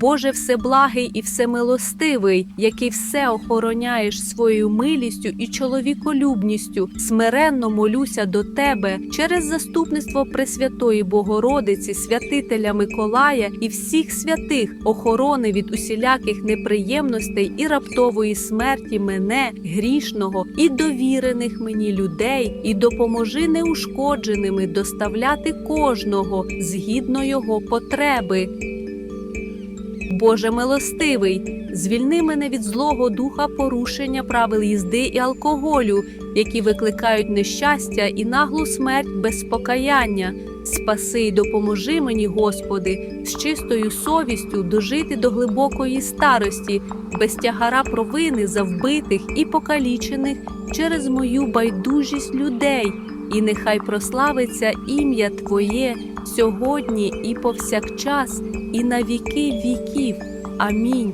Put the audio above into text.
Боже всеблагий і всемилостивий, який все охороняєш своєю милістю і чоловіколюбністю, смиренно молюся до Тебе через заступництво Пресвятої Богородиці, святителя Миколая і всіх святих, охорони від усіляких неприємностей і раптової смерті мене, грішного і довірених мені людей, і допоможи неушкодженими доставляти кожного згідно його потреби. Боже милостивий, звільни мене від злого духа порушення правил їзди і алкоголю, які викликають нещастя і наглу смерть без покаяння. Спаси й допоможи мені, Господи, з чистою совістю дожити до глибокої старості, без тягара провини за вбитих і покалічених через мою байдужість людей, і нехай прославиться ім'я Твоє сьогодні і повсякчас, і на віки віків. Амінь.